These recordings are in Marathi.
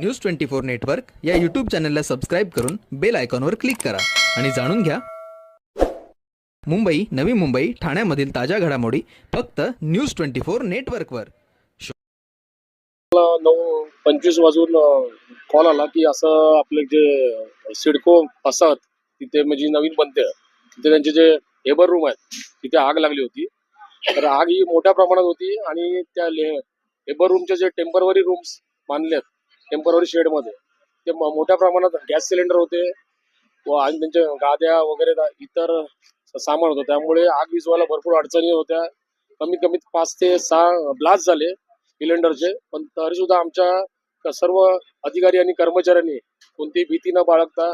न्यूज ट्वेंटी फोर नेटवर्क या यूट्यूब चॅनलला सबस्क्राईब करून बेल आयकॉनवर क्लिक करा. आणि जाणून घ्या. मुंबई नवी मुंबई ठाण्यामधील ताज्या घडामोडी फक्त न्यूज ट्वेंटी फोर नेटवर्कवर मला नऊ पंचवीस वाजून कॉल आला की असं आपले जे सिडको असतात तिथे म्हणजे नवीन बनते. तिथे त्यांचे जे लेबर रूम आहेत तिथे आग लागली होती. तर आग ही मोठ्या प्रमाणात होती आणि त्या लेबर रूमचे जे टेंपररी रूम्स बांधले आहेत टेंपररी शेडमध्ये ते मोठ्या प्रमाणात गॅस सिलेंडर होते व आणि त्यांच्या गाद्या वगैरे इतर सामान होतं. त्यामुळे आग विझवायला भरपूर अडचणी होत्या. कमीत कमी पाच ते सहा ब्लास्ट झाले सिलेंडरचे. पण तरी सुद्धा आमच्या सर्व अधिकारी आणि कर्मचाऱ्यांनी कोणतीही भीती न बाळगता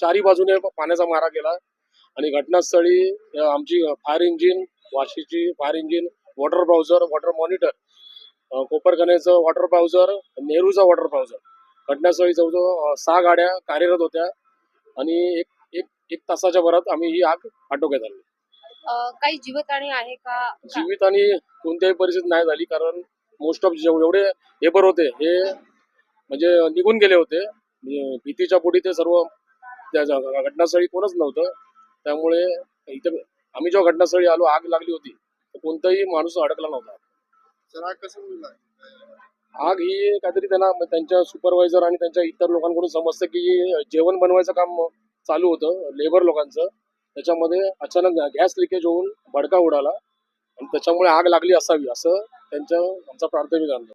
चारी बाजूने पाण्याचा मारा केला. आणि घटनास्थळी आमची fire engine वाशीची fire engine water bowser water monitor कोपरखान्याचं water bowser नेहरूचा वॉटर ब्राउझर घटनास्थळी जवळजवळ अं, सहा गाड्या कार्यरत होत्या आणि एक एक एक तासाच्या भरात आम्ही ही आग आटोक्यात आणली. अ, काही जीवितहानी आहे का? जीवित आणि कोणत्याही परिस्थितीत नाही झाली कारण मोस्ट ऑफ जेवढे लेबर होते हे म्हणजे निघून गेले होते. म्हणजे भीतीच्या पोटी ते सर्व त्या घटनास्थळी कोणच नव्हतं. त्यामुळे इथे आम्ही जेव्हा घटनास्थळी आलो आग लागली होती तर कोणताही माणूस अडकला नव्हता. आग ही काहीतरी त्यांना त्यांच्या सुपरवायझर आणि त्यांच्या इतर लोकांकडून समजतं की जेवण बनवायचं काम चालू होतं लेबर लोकांचं. त्याच्यामध्ये अचानक गॅस लिकेज होऊन भडका उडाला आणि त्याच्यामुळे आग लागली असावी असं त्यांच्या आमचा प्राथमिक अंदाज.